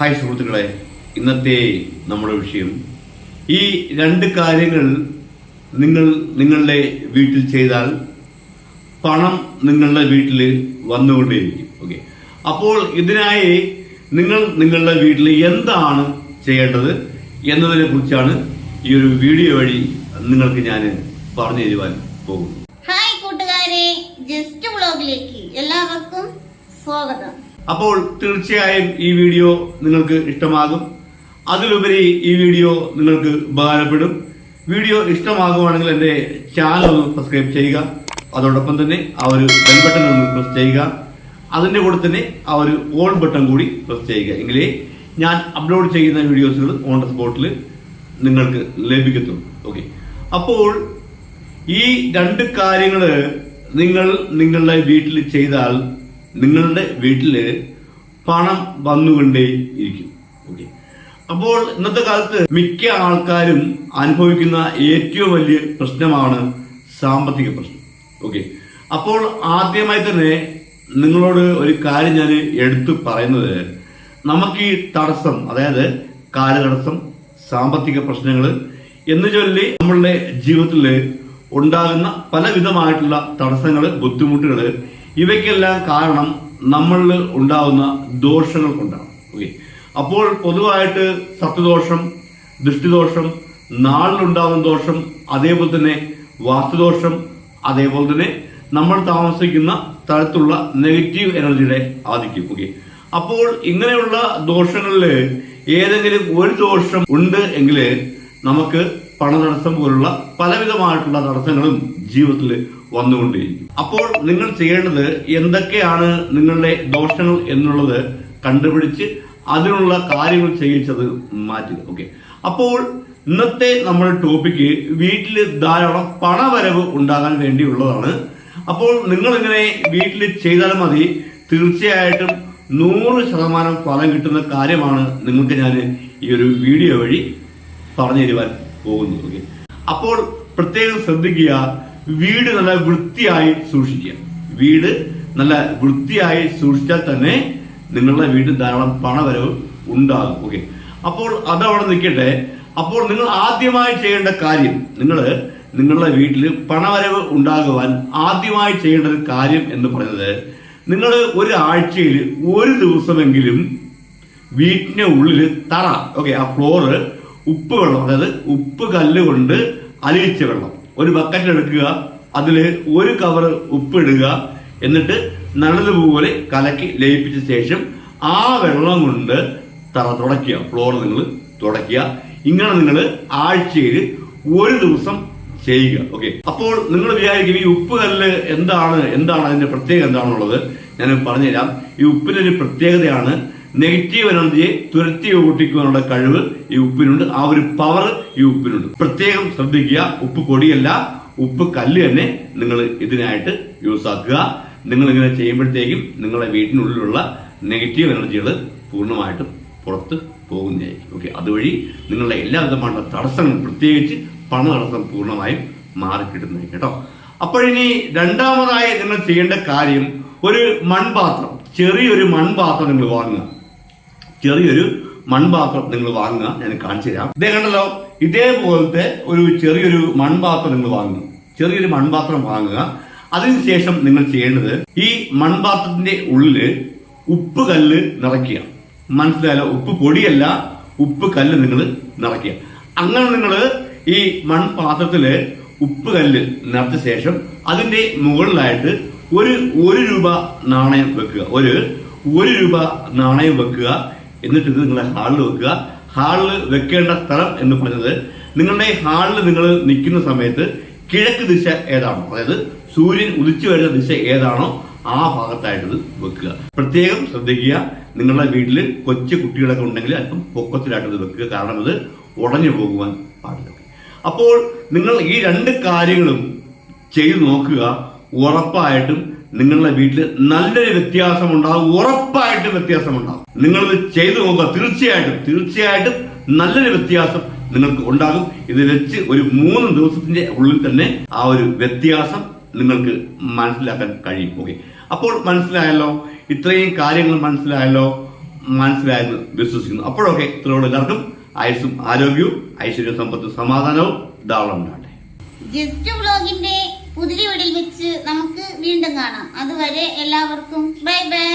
Hi സുഹൃത്തുക്കളെ ഇന്നത്തെ നമ്മുടെ വിഷയം. ഈ രണ്ട് കാര്യങ്ങൾ നിങ്ങൾ നിങ്ങളുടെ വീട്ടിൽ ചെയ്താൽ പണം നിങ്ങളുടെ വീട്ടിൽ വന്നുകൊണ്ടേയിരിക്കും. ഓക്കെ അപ്പോൾ ഇതിനായി നിങ്ങൾ നിങ്ങളുടെ വീട്ടിൽ എന്താണ് ചെയ്യേണ്ടത് എന്നതിനെ കുറിച്ചാണ് ഈ ഒരു വീഡിയോ വഴി നിങ്ങൾക്ക് ഞാൻ പറഞ്ഞു തരുവാൻ പോകുന്നു ഹായ് കൂട്ടുകാരെ ജസ്റ്റ് വ്ളോഗിലേക്ക് എല്ലാവർക്കും സ്വാഗതം. അപ്പോൾ തീർച്ചയായും ഈ വീഡിയോ നിങ്ങൾക്ക് ഇഷ്ടമാകും. അതിലുപരി ഈ വീഡിയോ നിങ്ങൾക്ക് ഉപകാരപ്പെടും. വീഡിയോ ഇഷ്ടമാകുവാണെങ്കിൽ എന്റെ ചാനൽ ഒന്ന് സബ്സ്ക്രൈബ് ചെയ്യുക. അതോടൊപ്പം തന്നെ ആ ഒരു ബെൽ ബട്ടൺ ഒന്ന് പ്രസ് ചെയ്യുക. അതിന്റെ കൂടെ തന്നെ ആ ഒരു ഓൺ ബട്ടൺ കൂടി പ്രസ് ചെയ്യുക. എങ്കിലേ ഞാൻ അപ്ലോഡ് ചെയ്യുന്ന വീഡിയോസുകൾ ഓൺ ദ സ്പോട്ടിൽ നിങ്ങൾക്ക് ലഭിക്കത്തുള്ളൂ. ഓക്കെ അപ്പോൾ ഈ രണ്ട് കാര്യങ്ങൾ നിങ്ങൾ നിങ്ങളുടെ വീട്ടിൽ ചെയ്താൽ നിങ്ങളുടെ വീട്ടിൽ പണം വന്നുകൊണ്ടേ ഇരിക്കും. ഓക്കെ അപ്പോൾ ഇന്നത്തെ കാലത്ത് മിക്ക ആൾക്കാരും അനുഭവിക്കുന്ന ഏറ്റവും വലിയ പ്രശ്നമാണ് സാമ്പത്തിക പ്രശ്നം. ഓക്കെ അപ്പോൾ ആദ്യമായി തന്നെ നിങ്ങളോട് ഒരു കാര്യം ഞാൻ എടുത്തു പറയുന്നത് നമുക്ക് ഈ തടസ്സം അതായത് കാലതടസ്സം സാമ്പത്തിക പ്രശ്നങ്ങൾ എന്ന് ചൊല്ലി നമ്മളുടെ ജീവിതത്തിൽ ഉണ്ടാകുന്ന പലവിധമായിട്ടുള്ള തടസ്സങ്ങൾ ബുദ്ധിമുട്ടുകൾ ഇവയ്ക്കെല്ലാം കാരണം നമ്മളിൽ ഉണ്ടാകുന്ന ദോഷങ്ങൾ കൊണ്ടാണ്. ഓക്കെ അപ്പോൾ പൊതുവായിട്ട് സത്യദോഷം ദൃഷ്ടിദോഷം നാളിലുണ്ടാകുന്ന ദോഷം അതേപോലെ തന്നെ വാസ്തുദോഷം അതേപോലെ തന്നെ നമ്മൾ താമസിക്കുന്ന തരത്തിലുള്ള നെഗറ്റീവ് എനർജിയുടെ ആധിക്യം. ഓക്കെ അപ്പോൾ ഇങ്ങനെയുള്ള ദോഷങ്ങളിൽ ഏതെങ്കിലും ഒരു ദോഷം ഉണ്ട് എങ്കിൽ നമുക്ക് പണതടസ്സം പോലുള്ള പലവിധമായിട്ടുള്ള തടസ്സങ്ങളും ജീവിതത്തിൽ വന്നുകൊണ്ടിരിക്കും അപ്പോൾ നിങ്ങൾ ചെയ്യേണ്ടത് എന്തൊക്കെയാണ് നിങ്ങളുടെ ദോഷങ്ങൾ എന്നുള്ളത് കണ്ടുപിടിച്ച് അതിനുള്ള കാര്യങ്ങൾ ചെയ്യിച്ചത് മാറ്റുക. ഓക്കെ അപ്പോൾ ഇന്നത്തെ നമ്മുടെ ടോപ്പിക്ക് വീട്ടിൽ ധാരാളം പണവരവ് ഉണ്ടാകാൻ വേണ്ടിയുള്ളതാണ്. അപ്പോൾ നിങ്ങൾ ഇങ്ങനെ വീട്ടിൽ ചെയ്താൽ മതി. തീർച്ചയായിട്ടും നൂറ് ശതമാനം ഫലം കിട്ടുന്ന കാര്യമാണ് നിങ്ങൾക്ക് ഞാൻ ഈ ഒരു വീഡിയോ വഴി പറഞ്ഞു തരുവാൻ പോകുന്നു. ഓക്കെ അപ്പോൾ പ്രത്യേകം ശ്രദ്ധിക്കുക വീട് നല്ല വൃത്തിയായി സൂക്ഷിക്കുക. വീട് നല്ല വൃത്തിയായി സൂക്ഷിച്ചാൽ തന്നെ നിങ്ങളുടെ വീട് ധാരാളം പണവരവ് ഉണ്ടാകും. ഓക്കെ അപ്പോൾ അതവിടെ നിൽക്കട്ടെ. അപ്പോൾ നിങ്ങൾ ആദ്യമായി ചെയ്യേണ്ട കാര്യം നിങ്ങൾ നിങ്ങളുടെ വീട്ടിൽ പണവരവ് ഉണ്ടാകുവാൻ ആദ്യമായി ചെയ്യേണ്ട ഒരു കാര്യം എന്ന് പറയുന്നത് നിങ്ങൾ ഒരു ആഴ്ചയിൽ ഒരു ദിവസമെങ്കിലും വീട്ടിന്റെ ഉള്ളിൽ തറ ഓക്കെ ആ ഫ്ലോറ് ഉപ്പ് വെള്ളം അതായത് ഉപ്പ് കല്ല് കൊണ്ട് അലിയിച്ച വെള്ളം. ഒരു ബക്കറ്റ് എടുക്കുക അതിൽ ഒരു കവർ ഉപ്പ് ഇടുക എന്നിട്ട് നല്ലതുപോലെ കലക്കി ലയിപ്പിച്ച ശേഷം ആ വെള്ളം കൊണ്ട് തറ തുടയ്ക്കുക. ഫ്ലോർ നിങ്ങൾ തുടയ്ക്കുക. ഇങ്ങനെ നിങ്ങൾ ആഴ്ചയിൽ ഒരു ദിവസം ചെയ്യുക. ഓക്കെ അപ്പോൾ നിങ്ങൾ വിചാരിക്കും ഈ ഉപ്പ് കല്ല് എന്താണ് എന്താണ് അതിന്റെ പ്രത്യേകത എന്താണുള്ളത് ഞാൻ പറഞ്ഞുതരാം. ഈ ഉപ്പിനൊരു പ്രത്യേകതയാണ് നെഗറ്റീവ് എനർജിയെ തുരത്തി ഓട്ടിക്കുവാനുള്ള കഴിവ് ഈ ഉപ്പിനുണ്ട്. ആ ഒരു പവർ ഈ ഉപ്പിനുണ്ട്. പ്രത്യേകം ശ്രദ്ധിക്കുക. ഉപ്പ് കൊടിയല്ല ഉപ്പ് കല്ല് തന്നെ നിങ്ങൾ ഇതിനായിട്ട് യൂസ് ആക്കുക. നിങ്ങൾ ഇങ്ങനെ ചെയ്യുമ്പോഴത്തേക്കും നിങ്ങളുടെ വീട്ടിനുള്ളിലുള്ള നെഗറ്റീവ് എനർജികൾ പൂർണമായിട്ടും പുറത്ത് പോകുന്നതായിരിക്കും. ഓക്കെ അതുവഴി നിങ്ങളുടെ എല്ലാ വിധമായിട്ടുള്ള തടസ്സങ്ങളും പ്രത്യേകിച്ച് പണ തടസ്സം പൂർണമായും മാറിക്കിട്ടുന്നതായിരിക്കും കേട്ടോ. അപ്പോഴിനി രണ്ടാമതായി നിങ്ങൾ ചെയ്യേണ്ട കാര്യം ഒരു മൺപാത്രം ചെറിയൊരു മൺപാത്രം നിങ്ങൾ വാങ്ങുക. ചെറിയൊരു മൺപാത്രം നിങ്ങൾ വാങ്ങുക ഞാൻ കാണിച്ചു തരാം. ഇതേ കണ്ടല്ലോ ഇതേപോലത്തെ ഒരു ചെറിയൊരു മൺപാത്രം നിങ്ങൾ വാങ്ങുക. ചെറിയൊരു മൺപാത്രം വാങ്ങുക. അതിനുശേഷം നിങ്ങൾ ചെയ്യേണ്ടത് ഈ മൺപാത്രത്തിന്റെ ഉള്ളിൽ ഉപ്പ് കല്ല് നിറയ്ക്കുക. മനസ്സിലായാലോ ഉപ്പ് പൊടിയല്ല ഉപ്പ് കല്ല് നിങ്ങൾ നിറയ്ക്കുക. അങ്ങനെ നിങ്ങൾ ഈ മൺപാത്രത്തിൽ ഉപ്പ് കല്ല് നിറച്ച ശേഷം അതിന്റെ മുകളിലായിട്ട് ഒരു ഒരു രൂപ നാണയം വെക്കുക. ഒരു ഒരു രൂപ നാണയം വെക്കുക. എന്നിട്ട് ഇത് നിങ്ങളെ ഹാളിൽ വെക്കുക. ഹാളിൽ വെക്കേണ്ട സ്ഥലം എന്ന് പറഞ്ഞത് നിങ്ങളുടെ ഹാളിൽ നിങ്ങൾ നിൽക്കുന്ന സമയത്ത് കിഴക്ക് ദിശ ഏതാണോ? അതായത് സൂര്യൻ ഉദിച്ചു വരുന്ന ദിശ ഏതാണോ ആ ഭാഗത്തായിട്ട് വെക്കുക. പ്രത്യേകം ശ്രദ്ധിക്കുക. നിങ്ങളുടെ വീട്ടിൽ കൊച്ചു കുട്ടികളൊക്കെ ഉണ്ടെങ്കിൽ അല്പം പൊക്കത്തിലായിട്ട് വെക്കുക. കാരണം ഇത് ഉടഞ്ഞു പോകുവാൻ പാടില്ല. അപ്പോൾ നിങ്ങൾ ഈ രണ്ട് കാര്യങ്ങളും ചെയ്തു നോക്കുക. ഉറപ്പായിട്ടും നിങ്ങളുടെ വീട്ടിൽ നല്ലൊരു വ്യത്യാസം ഉണ്ടാകും ഉറപ്പായിട്ടും വ്യത്യാസം ഉണ്ടാകും നിങ്ങൾ ചെയ്തു നോക്കുക തീർച്ചയായിട്ടും തീർച്ചയായിട്ടും നല്ലൊരു വ്യത്യാസം നിങ്ങൾക്ക് ഉണ്ടാകും. ഇത് വെച്ച് ഒരു മൂന്ന് ദിവസത്തിന്റെ ഉള്ളിൽ തന്നെ ആ ഒരു വ്യത്യാസം നിങ്ങൾക്ക് മനസ്സിലാക്കാൻ കഴിയും. ഓക്കെ അപ്പോൾ മനസ്സിലായല്ലോ? ഇത്രയും കാര്യങ്ങൾ മനസ്സിലായല്ലോ? മനസ്സിലായെന്ന് വിശ്വസിക്കുന്നു. അപ്പോഴൊക്കെ ഇത്രയോട് എല്ലാവർക്കും ആയുസും ആരോഗ്യവും ഐശ്വര്യ സമ്പത്തും സമാധാനവും ധാരാളം ഉണ്ടാകട്ടെ. ജസ്റ്റ് ബ്ലോഗിന്റെ പുതിയ വെച്ച് നമുക്ക് കാണാം. അതുവരെ എല്ലാവർക്കും ബൈ ബൈ.